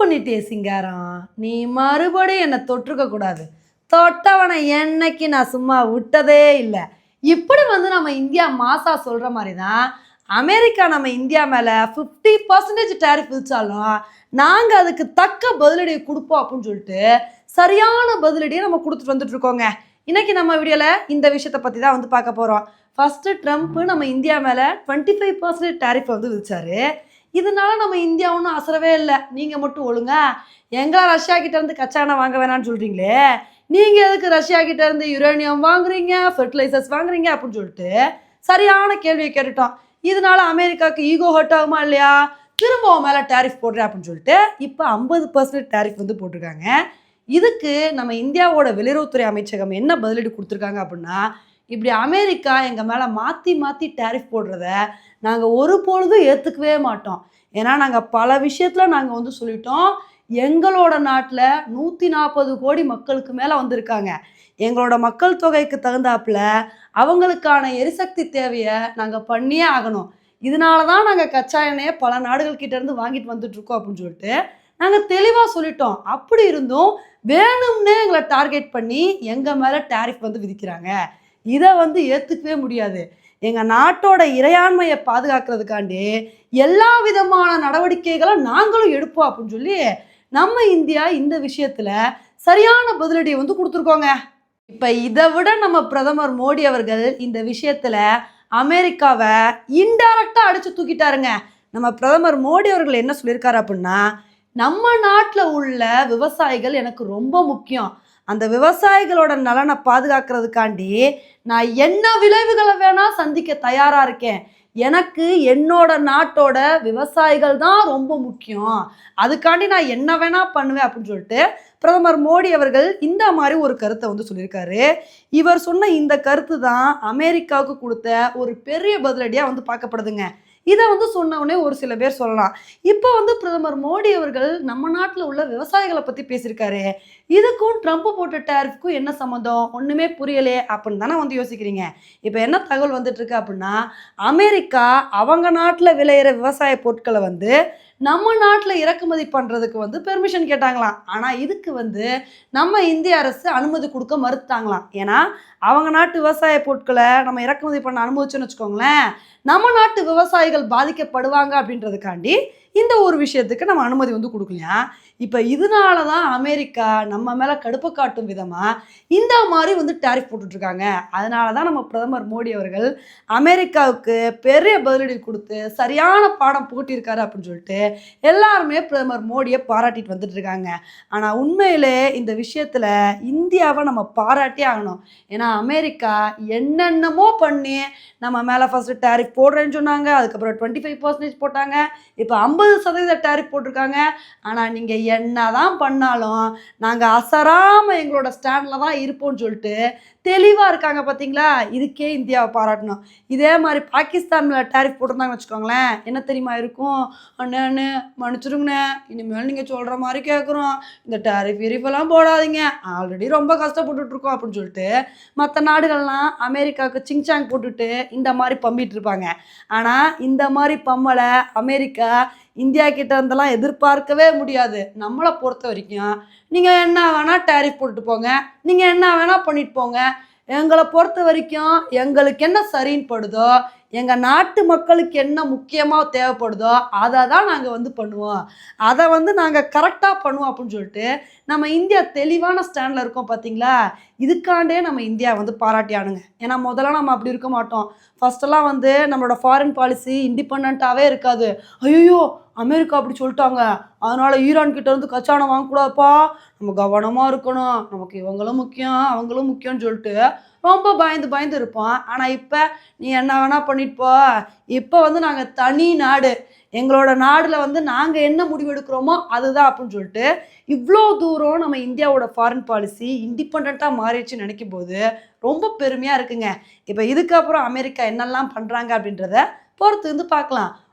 பண்ணிட்டே சிங்காரம். நீ மறுபடியும் என்னை தொற்றுக்க கூடாது. தொட்டவனை என்னைக்கு நான் சும்மா விட்டதே இல்லை. இப்படி வந்து நம்ம இந்தியா மாசா சொல்ற மாதிரி தான் அமெரிக்கா நம்ம இந்தியா மேலே ஃபிஃப்டி பர்சன்டேஜ் டேரிஃப் விதிச்சாலும் நாங்கள் அதுக்கு தக்க பதிலடியை கொடுப்போம் அப்படின்னு சொல்லிட்டு சரியான பதிலடியை நம்ம கொடுத்துட்டு வந்துட்டு இருக்கோங்க. இன்னைக்கு நம்ம வீடியோவில் இந்த விஷயத்தை பற்றி தான் வந்து பார்க்க போகிறோம் ஃபஸ்ட்டு ட்ரம்ப் நம்ம இந்தியா மேலே டுவெண்ட்டி ஃபைவ் பர்சன்டேஜ் டேரிஃப் வந்து விதிச்சாரு. இதனால நம்ம இந்தியா ஒன்றும் அசரவே இல்லை. நீங்கள் மட்டும் ஒழுங்க எங்களா ரஷ்யா கிட்டேருந்து வாங்க வேணாம்னு சொல்கிறீங்களே நீங்கள் எதுக்கு ரஷ்யா கிட்டேருந்து யுரேனியம் வாங்குறீங்க ஃபெர்டிலைசர்ஸ் வாங்குறீங்க அப்படின்னு சொல்லிட்டு சரியான கேள்வியை கேட்டுட்டோம். இதனால அமெரிக்காவுக்கு ஈகோ ஹர்ட் ஆகுமா இல்லையா? திரும்ப மேலே டேரிஃப் போடுறேன் அப்படின்னு சொல்லிட்டு இப்போ ஐம்பது பர்சன்ட் டேரிஃப் வந்து போட்டிருக்காங்க. இதுக்கு நம்ம இந்தியாவோட வெளியுறவுத்துறை அமைச்சகம் என்ன பதிலடி கொடுத்துருக்காங்க அப்படின்னா இப்படி அமெரிக்கா எங்கள் மேலே மாற்றி மாற்றி டேரிஃப் போடுறத நாங்கள் ஒரு பொழுதும் ஏற்றுக்கவே மாட்டோம். ஏன்னா நாங்கள் பல விஷயத்தில் நாங்கள் வந்து சொல்லிட்டோம். எங்களோட நாட்டில் நூற்றி நாற்பது கோடி மக்களுக்கு மேலே வந்திருக்காங்க. எங்களோட மக்கள் தொகைக்கு தகுந்தாப்புல அவங்களுக்கான எரிசக்தி தேவையை நாங்கள் பண்ணியே ஆகணும். இதனால தான் நாங்கள் கச்சா எண்ணெயை பல நாடுகள் வாங்கிட்டு வந்துட்ருக்கோம் அப்படின்னு சொல்லிட்டு நாங்கள் தெளிவாக சொல்லிட்டோம். அப்படி இருந்தும் வேணும்னே எங்களை டார்கெட் பண்ணி எங்கள் மேலே டேரிஃப் வந்து விதிக்கிறாங்க. இதை வந்து ஏற்றுக்கவே முடியாது. எங்கள் நாட்டோட இறையாண்மையை பாதுகாக்கிறதுக்காண்டி எல்லா விதமான நடவடிக்கைகளும் நாங்களும் எடுப்போம் அப்படின்னு சொல்லி நம்ம இந்தியா இந்த விஷயத்தில் சரியான பதிலடியை வந்து கொடுத்துருக்கோங்க. இப்போ இதை விட நம்ம பிரதமர் மோடி அவர்கள் இந்த விஷயத்தில் அமெரிக்காவை இன்டைரக்டாக அடித்து தூக்கிட்டாருங்க. நம்ம பிரதமர் மோடி அவர்கள் என்ன சொல்லியிருக்காரு அப்படின்னா நம்ம நாட்டில் உள்ள விவசாயிகள் எனக்கு ரொம்ப முக்கியம். அந்த விவசாயிகளோட நலனை பாதுகாக்கிறதுக்காண்டி நான் என்ன விளைவுகளை வேணால் சந்திக்க தயாராக இருக்கேன். எனக்கு என்னோட நாட்டோட விவசாயிகள் தான் ரொம்ப முக்கியம். அதுக்காண்டி நான் என்ன வேணா பண்ணுவேன் அப்படின்னு சொல்லிட்டு பிரதமர் மோடி அவர்கள் இந்த மாதிரி ஒரு கருத்தை வந்து சொல்லியிருக்காரு. இவர் சொன்ன இந்த கருத்து தான் அமெரிக்காவுக்கு கொடுத்த ஒரு பெரிய பதிலடியாக வந்து பார்க்கப்படுதுங்க. இதை வந்து சொன்னவுடனே ஒரு சில பேர் சொல்லலாம். இப்போ வந்து பிரதமர் மோடி அவர்கள் நம்ம நாட்டில் உள்ள விவசாயிகளை பற்றி பேசியிருக்காரு. இதுக்கும் ட்ரம்ப் போட்ட டேரிஃப்க்கும் என்ன சம்மந்தம்? ஒன்றுமே புரியலையே அப்படின்னு தானே வந்து யோசிக்கிறீங்க. இப்போ என்ன தகவல் வந்துட்டுருக்கு அப்படின்னா அமெரிக்கா அவங்க நாட்டில் விளையிற விவசாய பொருட்களை வந்து நம்ம நாட்டில் இறக்குமதி பண்ணுறதுக்கு வந்து பெர்மிஷன் கேட்டாங்களாம். ஆனால் இதுக்கு வந்து நம்ம இந்திய அரசு அனுமதி கொடுக்க மறுத்தாங்களாம் ஏன்னா அவங்க நாட்டு விவசாய பொருட்களை நம்ம இறக்குமதி பண்ண அனுமதிச்சோன்னு வச்சுக்கோங்களேன். நம்ம நாட்டு நோய்கள் பாதிக்கப்படுவாங்க அப்படின்றதுக்காண்டி இந்த ஒரு விஷயத்துக்கு நம்ம அனுமதி வந்து கொடுக்கலையா? இப்போ இதனால தான் அமெரிக்கா நம்ம மேலே கடுப்பு காட்டும் விதமாக இந்த மாதிரி வந்து டேரிஃப் போட்டுட்ருக்காங்க. அதனால தான் நம்ம பிரதமர் மோடி அவர்கள் அமெரிக்காவுக்கு பெரிய பதிலடி கொடுத்து சரியான பாடம் புகட்டியிருக்காரு அப்படின்னு சொல்லிட்டு எல்லாருமே பிரதமர் மோடியை பாராட்டிட்டு வந்துட்டுருக்காங்க ஆனால் உண்மையிலே இந்த விஷயத்தில் இந்தியாவை நம்ம பாராட்டி ஆகணும். ஏன்னா அமெரிக்கா என்னென்னமோ பண்ணி நம்ம மேலே ஃபஸ்ட்டு டேரிஃப் போடுறேன்னு சொன்னாங்க. அதுக்கப்புறம் டுவெண்ட்டி ஃபைவ் பர்சன்டேஜ் போட்டாங்க. இப்போ ஐம்பது சதவீத டேரிஃப் போட்டிருக்காங்க. ஆனால் நீங்கள் என்ன தான் பண்ணாலும் நாங்கள் அசராமல் எங்களோட ஸ்டாண்டில் தான் இருப்போம்னு சொல்லிட்டு தெளிவாக இருக்காங்க பார்த்தீங்களா இதுக்கே இந்தியாவை பாராட்டணும். இதே மாதிரி பாகிஸ்தானில் டேரிஃப் போட்டிருந்தாங்கன்னு வச்சுக்கோங்களேன் என்ன தெரியுமா இருக்கும்? அண்ணன்னு மன்னிச்சிருங்கண்ணே இனிமேல் நீங்கள் சொல்கிற மாதிரி கேட்குறோம் இந்த டேரிஃப் இரிஃபெல்லாம் போடாதீங்க. ஆல்ரெடி ரொம்ப கஷ்டப்பட்டுட்ருக்கோம் அப்படின்னு சொல்லிட்டு மற்ற நாடுகள்லாம் அமெரிக்காவுக்கு சிங்சாங் போட்டுட்டு இந்த மாதிரி பம்பிட்டு இருப்பாங்க. ஆனால் இந்த மாதிரி பம்மலை அமெரிக்கா இந்தியா கிட்ட இருந்தெல்லாம் எதிர்பார்க்கவே முடியாது. நம்மளை பொறுத்த வரைக்கும் நீங்கள் என்ன வேணால் டேரிஃப் போட்டுட்டு போங்க நீங்கள் என்ன வேணால் பண்ணிட்டு போங்க எங்களை பொறுத்த வரைக்கும் எங்களுக்கு என்ன சரின்னு படுதோ எங்கள் நாட்டு மக்களுக்கு என்ன முக்கியமாக தேவைப்படுதோ அதை தான் நாங்கள் வந்து பண்ணுவோம். அதை வந்து நாங்கள் கரெக்டாக பண்ணுவோம் அப்படின்னு சொல்லிட்டு நம்ம இந்தியா தெளிவான ஸ்டாண்டில் இருக்கோம் பார்த்தீங்களா இதுக்காண்டே நம்ம இந்தியா வந்து பாராட்டியானுங்க ஏன்னா முதல்ல நம்ம அப்படி இருக்க மாட்டோம். ஃபஸ்ட்டெல்லாம் வந்து நம்மளோட ஃபாரின் பாலிசி இண்டிபெண்ட்டாகவே இருக்காது. ஐயோ அமெரிக்கா அப்படி சொல்லிட்டாங்க. அதனால ஈரான் கிட்ட இருந்து கச்சானம் வாங்கக்கூடாதுப்பா. நம்ம கவனமாக இருக்கணும். நமக்கு இவங்களும் முக்கியம் அவங்களும் முக்கியம்னு சொல்லிட்டு ரொம்ப பயந்து பயந்து இருப்போம். ஆனால் இப்போ நீ என்ன வேணால் பண்ணிட்டு போ. இப்போ வந்து நாங்கள் தனி நாடு. எங்களோட நாடில் வந்து நாங்கள் என்ன முடிவு எடுக்கிறோமோ அதுதான் அப்படின்னு சொல்லிட்டு இவ்வளோ தூரம் நம்ம இந்தியாவோட ஃபாரின் பாலிசி இண்டிபெண்ட்டாக மாறிடுச்சு நினைக்கும் போது ரொம்ப பெருமையாக இருக்குங்க. இப்போ இதுக்கப்புறம் அமெரிக்கா என்னெல்லாம் பண்ணுறாங்க அப்படின்றத பொறுத்து வந்து பார்க்கலாம்.